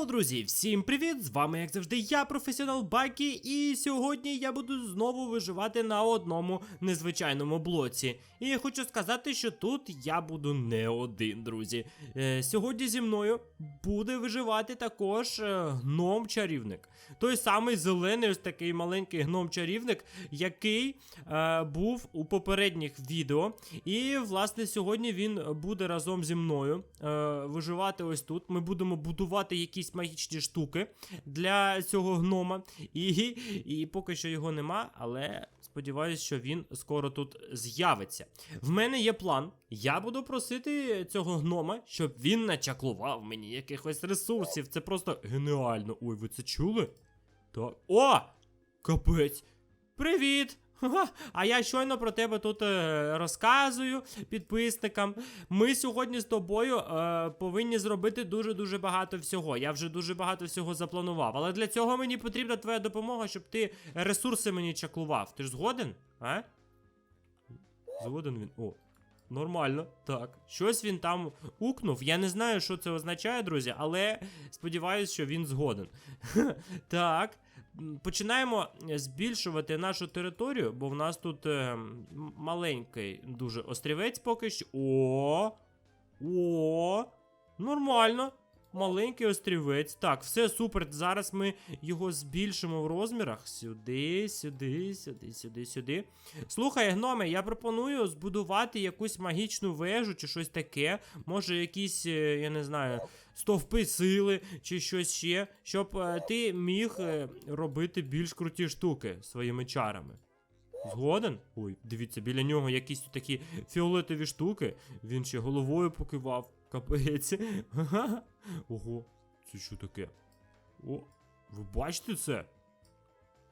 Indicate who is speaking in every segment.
Speaker 1: Йоу, друзі, всім привіт! З вами, як завжди, я, професіонал Бакі, і сьогодні я буду знову виживати на одному незвичайному блоці. І я хочу сказати, що тут я буду не один, друзі. Е, сьогодні зі мною буде виживати також е, гном-чарівник. Той самий зелений, ось такий маленький гном-чарівник, який е, був у попередніх відео. І, власне, сьогодні він буде разом зі мною е, виживати ось тут. Ми будемо будувати якісь магічні штуки для цього гнома. І, і поки що його нема, але сподіваюся, що він скоро тут з'явиться. В мене є план. Я буду просити цього гнома, щоб він начаклував мені якихось ресурсів. Це просто геніально. Ой, ви це чули? Так. О! Капець! Привіт! А я щойно про тебе тут е, розказую підписникам. Ми сьогодні з тобою е, повинні зробити дуже-дуже багато всього. Я вже дуже багато всього запланував. Але для цього мені потрібна твоя допомога, щоб ти ресурси мені чаклував. Ти ж згоден? А? Згоден він. О. Нормально, так. Щось він там укнув. Я не знаю, що це означає, друзі, але сподіваюся, що він згоден. так. Починаємо збільшувати нашу територію, бо в нас тут е, маленький дуже острівець поки що. О! О! Нормально. Маленький острівець. Так, все супер. Зараз ми його збільшимо в розмірах. Сюди, сюди, сюди, сюди, сюди. Слухай, гноме, я пропоную збудувати якусь магічну вежу чи щось таке. Може, якісь, е, я не знаю, стовпи сили чи щось ще, щоб е, ти міг е, робити більш круті штуки своїми чарами. Згоден? Ой, дивіться, біля нього якісь такі фіолетові штуки. Він ще головою покивав. Капець. Ого, це що таке? О, ви бачите це?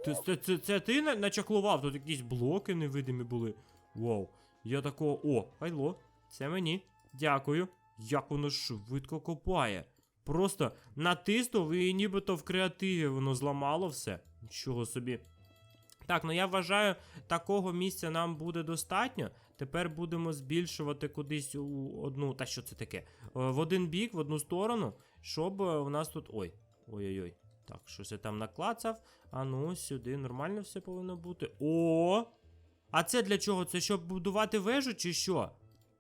Speaker 1: Це, це, це, це ти на- начаклував? Тут якісь блоки невидимі були. Вау. Я такого. О, хайло, це мені. Дякую. Як воно швидко копає. Просто натиснув і нібито в креативі воно зламало все. Нічого собі. Так, ну я вважаю, такого місця нам буде достатньо. Тепер будемо збільшувати кудись у одну. Та що це таке? Е, В один бік, в одну сторону, щоб е, у нас тут. Ой. Ой-ой-ой. Так, щось я там наклацав. А ну, сюди нормально все повинно бути. О! А це для чого? Це щоб будувати вежу чи що?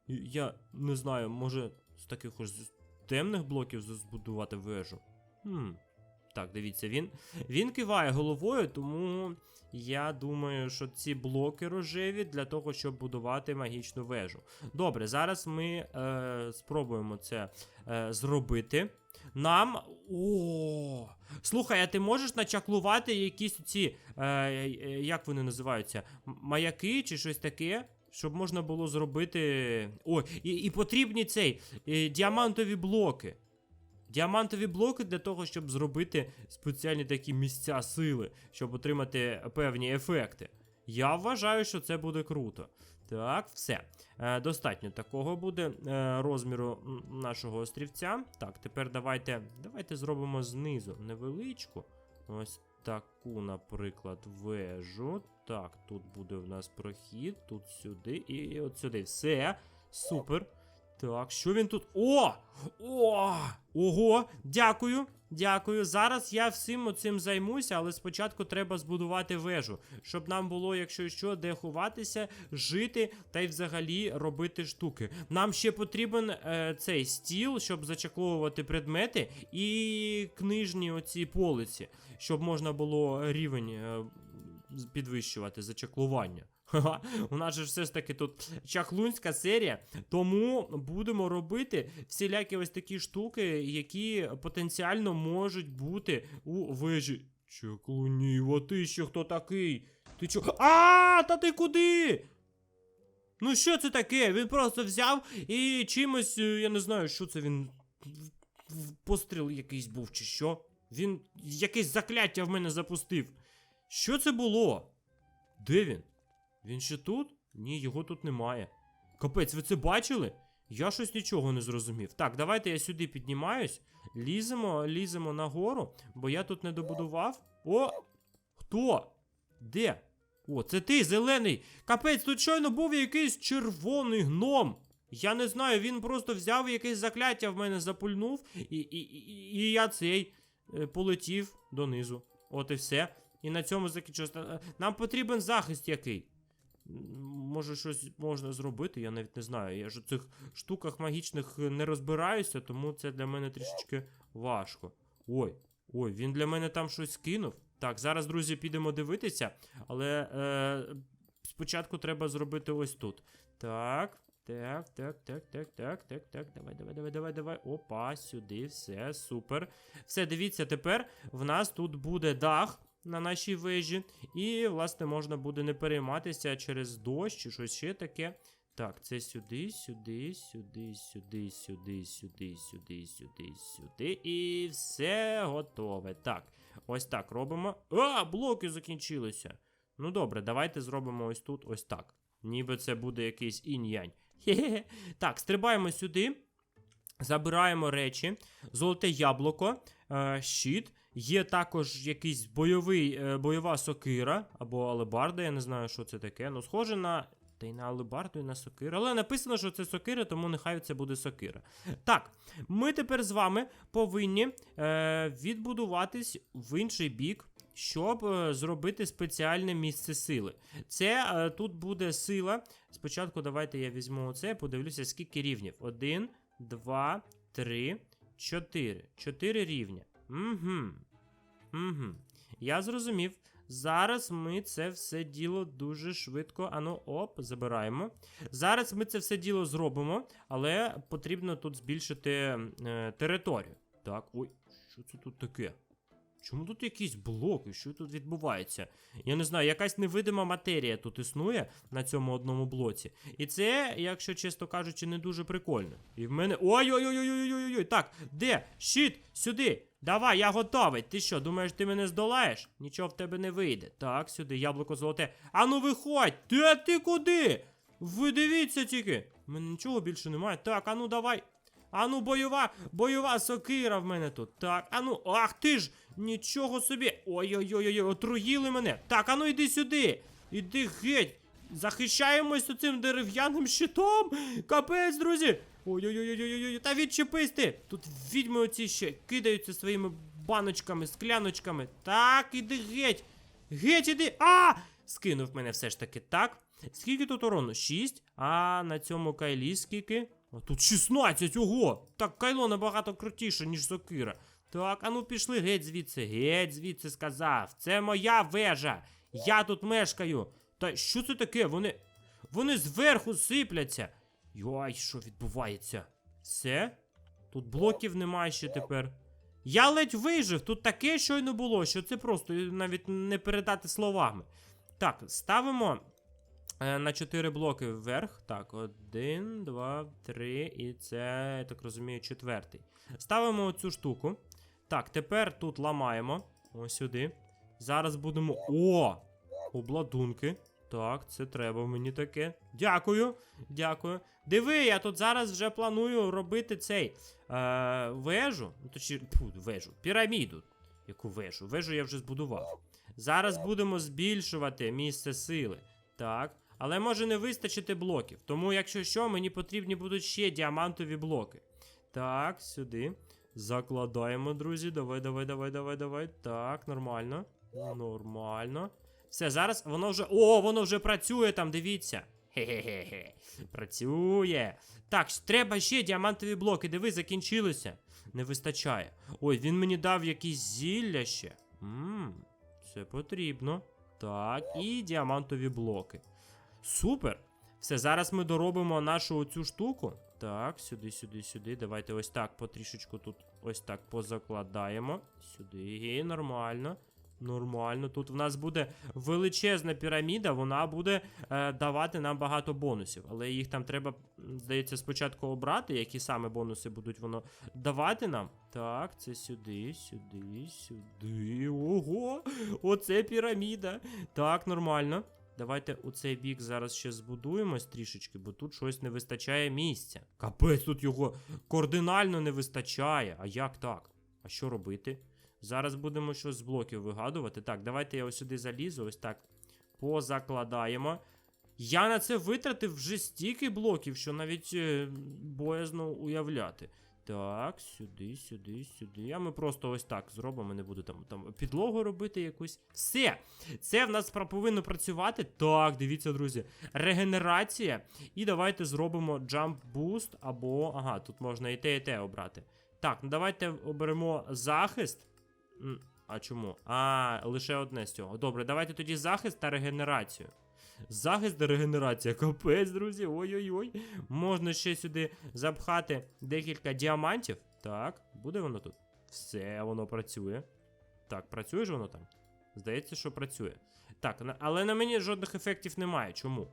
Speaker 1: Я не знаю, може з таких ось темних блоків збудувати вежу. Хм. Так, дивіться, він, він киває головою, тому я думаю, що ці блоки рожеві для того, щоб будувати магічну вежу. Добре, зараз ми е, спробуємо це е, зробити. Нам. О! Слухай, а ти можеш начаклувати якісь ці. Е, е, як вони називаються? Маяки чи щось таке? Щоб можна було зробити. Ой, і, і потрібні цей е, діамантові блоки. Діамантові блоки для того, щоб зробити спеціальні такі місця сили, щоб отримати певні ефекти. Я вважаю, що це буде круто. Так, все. Е, достатньо такого буде е, розміру нашого острівця. Так, тепер давайте, давайте зробимо знизу невеличку. Ось таку, наприклад, вежу. Так, тут буде в нас прохід, тут сюди і от сюди. Все. Супер. Так, що він тут? О! О! Ого! Дякую! Дякую. Зараз я всім оцим займуся, але спочатку треба збудувати вежу, щоб нам було, якщо що, де ховатися, жити та й взагалі робити штуки. Нам ще потрібен е, цей стіл, щоб зачакловувати предмети, і книжні оці полиці, щоб можна було рівень е, підвищувати зачаклування. Ха-ха, у нас же все ж таки тут чахлунська серія, тому будемо робити всілякі ось такі штуки, які потенціально можуть бути у вежі. Чаклуніво, ти ще хто такий? Ти чо? А, та ти куди? Ну що це таке? Він просто взяв і чимось, е, я не знаю, що це він. Постріл якийсь був, чи що? Він якесь закляття в мене запустив. Що це було? Де він? Він ще тут? Ні, його тут немає. Капець, ви це бачили? Я щось нічого не зрозумів. Так, давайте я сюди піднімаюсь. Ліземо, ліземо нагору, бо я тут не добудував. О! Хто? Де? О, це ти, зелений! Капець, тут щойно був якийсь червоний гном. Я не знаю, він просто взяв якесь закляття в мене запульнув, і, і, і, і я цей е, полетів донизу. От і все. І на цьому закінчилося. Е, Нам потрібен захист який. Може, щось можна зробити, я навіть не знаю. Я ж у цих штуках магічних не розбираюся, тому це для мене трішечки важко. Ой, ой, він для мене там щось кинув. Так, зараз, друзі, підемо дивитися, але е, спочатку треба зробити ось тут. Так, так, так, так, так, так, так, так. Давай, давай, давай, давай, давай. Опа, сюди, все, супер. Все, дивіться, тепер в нас тут буде дах на нашій вежі. І, власне, можна буде не перейматися через дощ чи щось ще таке. Так, це сюди, сюди, сюди, сюди, сюди, сюди, сюди, сюди, сюди. І все готове. Так, ось так робимо. А, блоки закінчилися. Ну добре, давайте зробимо ось тут, ось так. Ніби це буде якийсь інь-янь. Так, стрибаємо сюди. Забираємо речі, золоте яблуко, е, щит. Є також якийсь бойовий, е, бойова сокира або алебарда, я не знаю, що це таке. Ну, схоже на. Та й на алебарду, і на сокиру. Але написано, що це сокира, тому нехай це буде сокира. Так, ми тепер з вами повинні е, відбудуватись в інший бік, щоб е, зробити спеціальне місце сили. Це е, тут буде сила. Спочатку давайте я візьму оце, подивлюся, скільки рівнів. Один, два, три, чотири. Чотири рівня. Угу. Угу. Я зрозумів. Зараз ми це все діло дуже швидко. Ану, оп, забираємо. Зараз ми це все діло зробимо, але потрібно тут збільшити е, територію. Так, ой, що це тут таке? Чому тут якісь блоки? Що тут відбувається? Я не знаю, якась невидима матерія тут існує на цьому одному блоці. І це, якщо чесно кажучи, не дуже прикольно. І в мене. Ой-ой-ой-ой-ой-ой-ой. Так, де? Щит, сюди. Давай, я готовий. Ти що, думаєш, ти мене здолаєш? Нічого в тебе не вийде. Так, сюди, яблуко золоте. Ану виходь! Де ти куди? Ви дивіться тільки. У мене нічого більше немає. Так, ану давай. Ану, бойова, бойова сокира в мене тут. Так, ану, ах ти ж! Нічого собі. Ой-ой-ой, отруїли мене. Так, ану йди сюди. Іди геть. Захищаємось цим дерев'яним щитом. Капець, друзі. Ой-ой-ой-ой-ой, та відчепись ти. Тут відьми оці ще кидаються своїми баночками, скляночками. Так, іди геть. Геть іди. А! Скинув мене все ж таки так. Скільки тут урону? 6. А на цьому кайлі скільки? А тут 16, ого! Так кайло набагато крутіше, ніж сокира. Так, а ну пішли геть звідси, геть звідси сказав. Це моя вежа. Я тут мешкаю. Та що це таке? Вони. Вони зверху сипляться. Йой, що відбувається? Все? Тут блоків немає ще тепер. Я ледь вижив, тут таке щойно було, що це просто навіть не передати словами. Так, ставимо е, на 4 блоки вверх. Так, один, два, три, і це, я так розумію, четвертий. Ставимо цю штуку. Так, тепер тут ламаємо. Ось сюди. Зараз будемо. О! Обладунки. Так, це треба мені таке. Дякую. Дякую. Диви, я тут зараз вже планую робити цей е, вежу. Ну, точніше, вежу. Піраміду. Яку вежу? Вежу я вже збудував. Зараз будемо збільшувати місце сили. Так. Але може не вистачити блоків. Тому, якщо що, мені потрібні будуть ще діамантові блоки. Так, сюди. Закладаємо, друзі. Давай, давай, давай, давай, давай. Так, нормально. Нормально. Все, зараз воно вже. О, воно вже працює там, дивіться. Хе-хе-хе. Працює. Так, треба ще діамантові блоки. Диви, закінчилося. Не вистачає. Ой, він мені дав якісь зілля ще. Ммм, це потрібно. Так, і діамантові блоки. Супер! Все, зараз ми доробимо нашу оцю штуку. Так, сюди, сюди, сюди. Давайте ось так потрішечку тут ось так позакладаємо. Сюди, нормально. Нормально. Тут в нас буде величезна піраміда, вона буде е, давати нам багато бонусів. Але їх там треба, здається, спочатку обрати, які саме бонуси будуть воно давати нам. Так, це сюди, сюди, сюди. Ого! Оце піраміда. Так, нормально. Давайте у цей бік зараз ще збудуємось трішечки, бо тут щось не вистачає місця. Капець, тут його кардинально не вистачає. А як так? А що робити? Зараз будемо щось з блоків вигадувати. Так, давайте я ось сюди залізу, ось так позакладаємо. Я на це витратив вже стільки блоків, що навіть е, боязно уявляти. Так, сюди, сюди, сюди. А ми просто ось так зробимо, не буду там, там підлогу робити якусь. Все! Це в нас повинно працювати. Так, дивіться, друзі. Регенерація. І давайте зробимо jump boost або. Ага, тут можна і те, і те обрати. Так, ну давайте оберемо захист. А чому? А, лише одне з цього. Добре, давайте тоді захист та регенерацію. Захист регенерація. Капець, друзі. Ой-ой-ой. Можна ще сюди запхати декілька діамантів. Так, буде воно тут. Все, воно працює. Так, працює ж воно там? Здається, що працює. Так, але на мені жодних ефектів немає. Чому?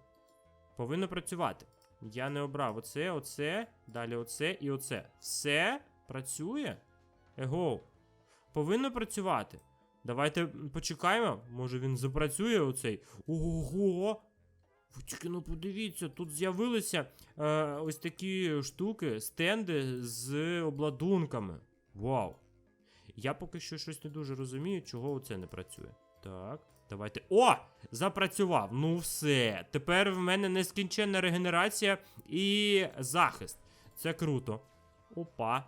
Speaker 1: Повинно працювати. Я не обрав оце, оце, далі оце і оце. Все працює? Его. Повинно працювати. Давайте почекаємо. Може він запрацює оцей. Ого! Ви тільки ну подивіться, тут з'явилися е, ось такі штуки, стенди з обладунками. Вау! Я поки що щось не дуже розумію, чого це не працює. Так, давайте. О! Запрацював! Ну все. Тепер в мене нескінченна регенерація і захист. Це круто. Опа.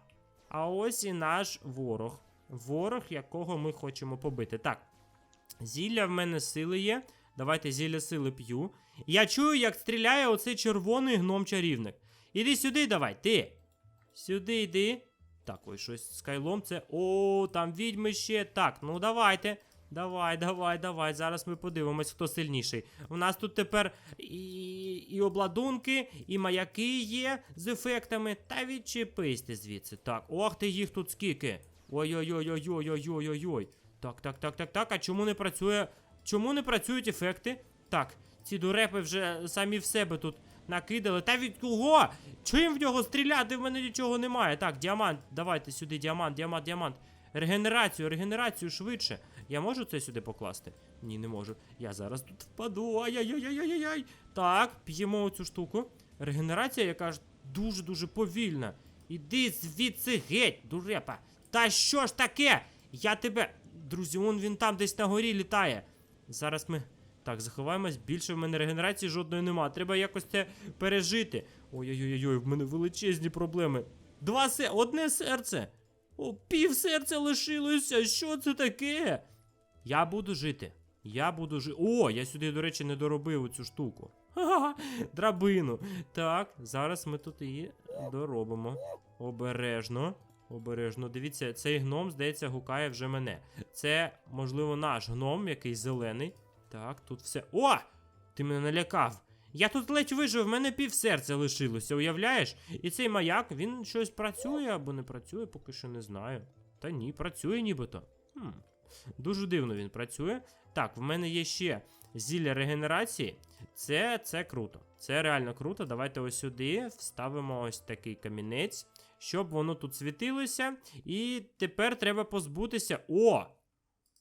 Speaker 1: А ось і наш ворог. Ворог, якого ми хочемо побити. Так. Зілля в мене сили є. Давайте зілля сили п'ю. Я чую, як стріляє оцей червоний гном-чарівник. Іди сюди, давай, ти. Сюди йди. Так, ось щось з кайлом це. О, там відьми ще. Так, ну давайте. Давай, давай, давай. Зараз ми подивимось, хто сильніший. У нас тут тепер і, і обладунки, і маяки є з ефектами. Та відчепись ти звідси. Так, ох ти їх тут скільки. Ой-ой-ой-ой-ой-ой-ой-ой. Так, так, так, так, так. А чому не працює? Чому не працюють ефекти? Так, ці дурепи вже самі в себе тут накидали. Та від кого? Чим в нього стріляти? В мене нічого немає. Так, діамант, давайте сюди, діамант, діамант, діамант. Регенерацію, регенерацію швидше. Я можу це сюди покласти? Ні, не можу. Я зараз тут впаду. Ай-яй-яй-яй-яй. Так, п'ємо цю штуку. Регенерація, яка ж дуже-дуже повільна. Іди звідси геть, дурепа. Та що ж таке? Я тебе. Друзі, он він там десь на горі літає. Зараз ми. Так, заховаємось, більше в мене регенерації жодної нема. Треба якось це пережити. Ой-ой-ой, в мене величезні проблеми. Два се... одне серце. О, пів серця лишилося. Що це таке? Я буду жити. Я буду жити. О, я сюди, до речі, не доробив цю штуку. Ха-ха, драбину. Так, зараз ми тут її доробимо. Обережно. Обережно. Дивіться, цей гном, здається, гукає вже мене. Це, можливо, наш гном, який зелений. Так, тут все. О! Ти мене налякав. Я тут ледь вижив, в мене пів серця лишилося, уявляєш? І цей маяк, він щось працює або не працює, поки що не знаю. Та ні, працює нібито. Хм. Дуже дивно він працює. Так, в мене є ще зілля регенерації. Це, це круто. Це реально круто. Давайте ось сюди вставимо ось такий камінець, щоб воно тут світилося. І тепер треба позбутися. О!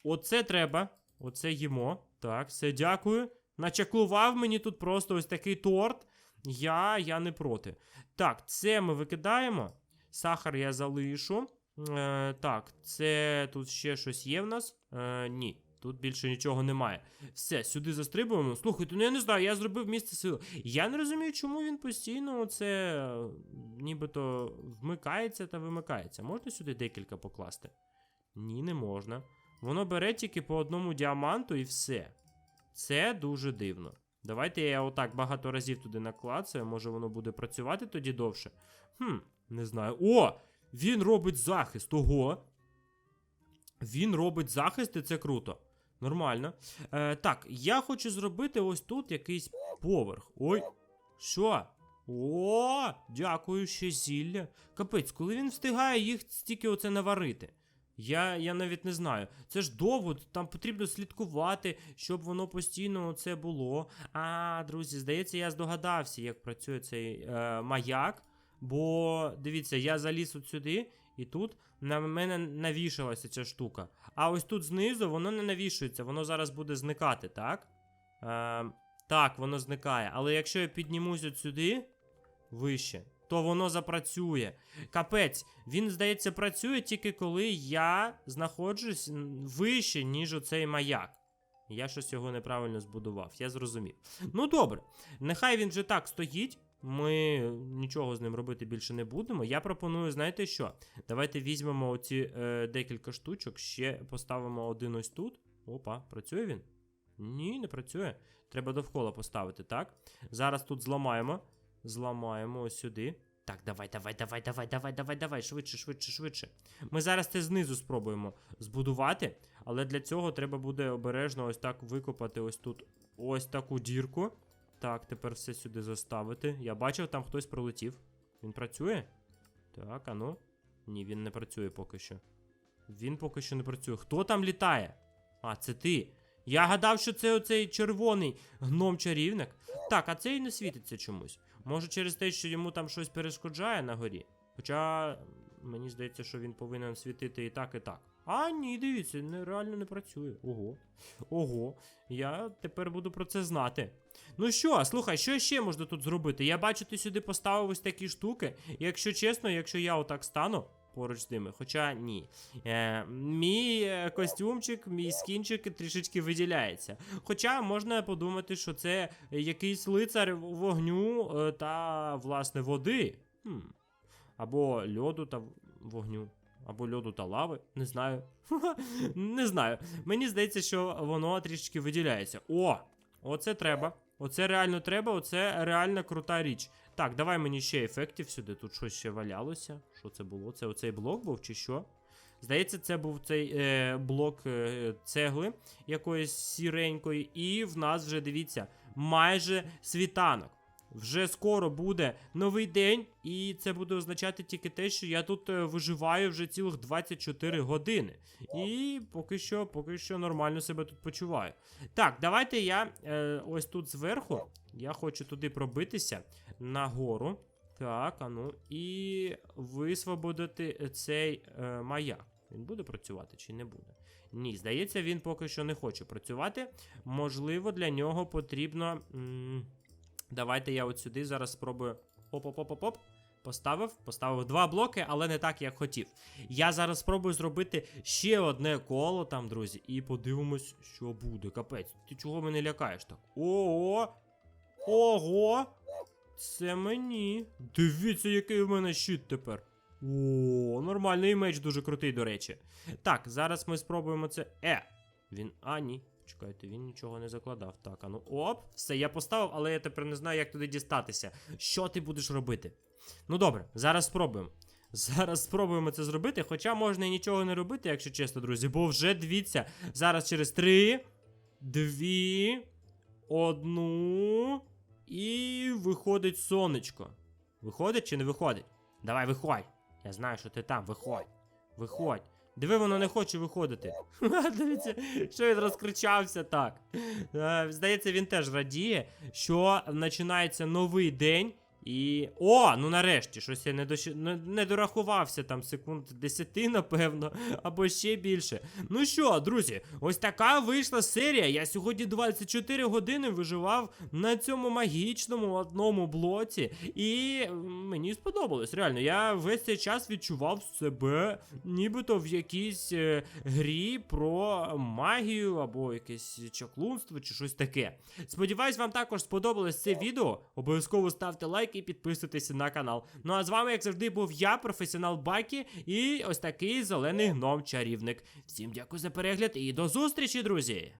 Speaker 1: Оце треба. Оце їмо. Так, все, дякую. Начаклував мені тут просто ось такий торт. Я, я не проти. Так, це ми викидаємо. Сахар я залишу. Е, так, це тут ще щось є в нас? Е, ні. Тут більше нічого немає. Все, сюди застрибуємо. Слухайте, ну я не знаю, я зробив місце сили. Я не розумію, чому він постійно це е, нібито вмикається та вимикається. Можна сюди декілька покласти? Ні, не можна. Воно бере тільки по одному діаманту і все. Це дуже дивно. Давайте я отак багато разів туди наклацаю, може воно буде працювати тоді довше. Хм, не знаю. О! Він робить захист. Ого! Він робить захист, і це круто. Нормально. Е, так, я хочу зробити ось тут якийсь поверх. Ой. Що? О, дякую, ще зілля. Капець, коли він встигає їх стільки оце наварити? Я, я навіть не знаю. Це ж довго, там потрібно слідкувати, щоб воно постійно це було. А, друзі, здається, я здогадався, як працює цей е, маяк. Бо дивіться, я заліз от сюди, і тут на мене навішалася ця штука. А ось тут знизу воно не навішується, воно зараз буде зникати, так? Е, так, воно зникає. Але якщо я піднімусь сюди, вище, то воно запрацює. Капець, він, здається, працює тільки коли я знаходжусь вище, ніж оцей маяк. Я щось його неправильно збудував, я зрозумів. Ну добре, нехай він вже так стоїть. Ми нічого з ним робити більше не будемо. Я пропоную, знаєте що? Давайте візьмемо оці е, декілька штучок, ще поставимо один ось тут. Опа, працює він? Ні, не працює. Треба довкола поставити, так? Зараз тут зламаємо. Зламаємо ось сюди. Так, давай, давай, давай, давай, давай, давай, давай, швидше, швидше, швидше. Ми зараз це знизу спробуємо збудувати, але для цього треба буде обережно ось так викопати ось тут ось таку дірку. Так, тепер все сюди заставити. Я бачив, там хтось пролетів. Він працює? Так, а ну. Ні, він не працює поки що. Він поки що не працює. Хто там літає? А, це ти. Я гадав, що це оцей червоний гном-чарівник. Так, а цей не світиться чомусь. Може через те, що йому там щось перешкоджає на горі. Хоча мені здається, що він повинен світити і так, і так. А, ні, дивіться, не, реально не працює. Ого. Ого. Я тепер буду про це знати. Ну що, слухай, що ще можна тут зробити? Я бачу, ти сюди поставив ось такі штуки. Якщо чесно, якщо я отак стану поруч з ними, хоча ні. Е, мій е, костюмчик, мій скінчик трішечки виділяється. Хоча можна подумати, що це якийсь лицар вогню е, та, власне, води. Хм. Або льоду та вогню. Або льоду та лави, не знаю. не знаю. Мені здається, що воно трішечки виділяється. О! Оце треба. Оце реально треба, оце реально крута річ. Так, давай мені ще ефектів сюди. Тут щось ще валялося. Що це було? Це оцей блок був чи що? Здається, це був цей е, блок е, цегли якоїсь сіренької. І в нас вже дивіться, майже світанок. Вже скоро буде новий день, і це буде означати тільки те, що я тут е, виживаю вже цілих 24 години. І поки що, поки що нормально себе тут почуваю. Так, давайте я е, ось тут зверху. Я хочу туди пробитися нагору. Так, а ну, і висвободити цей е, маяк. Він буде працювати чи не буде? Ні, здається, він поки що не хоче працювати. Можливо, для нього потрібно. М Давайте я от сюди зараз спробую. Оп-оп-оп-оп. Поставив, поставив два блоки, але не так, як хотів. Я зараз спробую зробити ще одне коло там, друзі, і подивимось, що буде. Капець, ти чого мене лякаєш так? Ого! Ого! Це мені. Дивіться, який в мене щит тепер. О, нормальний меч дуже крутий, до речі. Так, зараз ми спробуємо це. Е! Він. А, ні. Чекайте, він нічого не закладав. Так, а ну оп, все, я поставив, але я тепер не знаю, як туди дістатися. Що ти будеш робити? Ну добре, зараз спробуємо. Зараз спробуємо це зробити, хоча можна і нічого не робити, якщо чесно, друзі, бо вже дивіться, зараз через три, дві, одну. І виходить сонечко. Виходить чи не виходить? Давай, виходь. Я знаю, що ти там, виходь. Виходь. Диви, воно не хоче виходити. Дивіться, що він розкричався так. Е, Здається, він теж радіє, що починається новий день. І. О, ну нарешті, щось я не, не, не дорахувався там секунд 10, напевно, або ще більше. Ну що, друзі, ось така вийшла серія. Я сьогодні 24 години виживав на цьому магічному одному блоці. І мені сподобалось. Реально, я весь цей час відчував себе нібито в якійсь е, грі про магію або якесь чаклунство чи щось таке. Сподіваюсь, вам також сподобалось це відео. Обов'язково ставте лайк і підписуйтесь на канал. Ну а з вами, як завжди, був я, професіонал Бакі, і ось такий зелений гном чарівник. Всім дякую за перегляд і до зустрічі, друзі!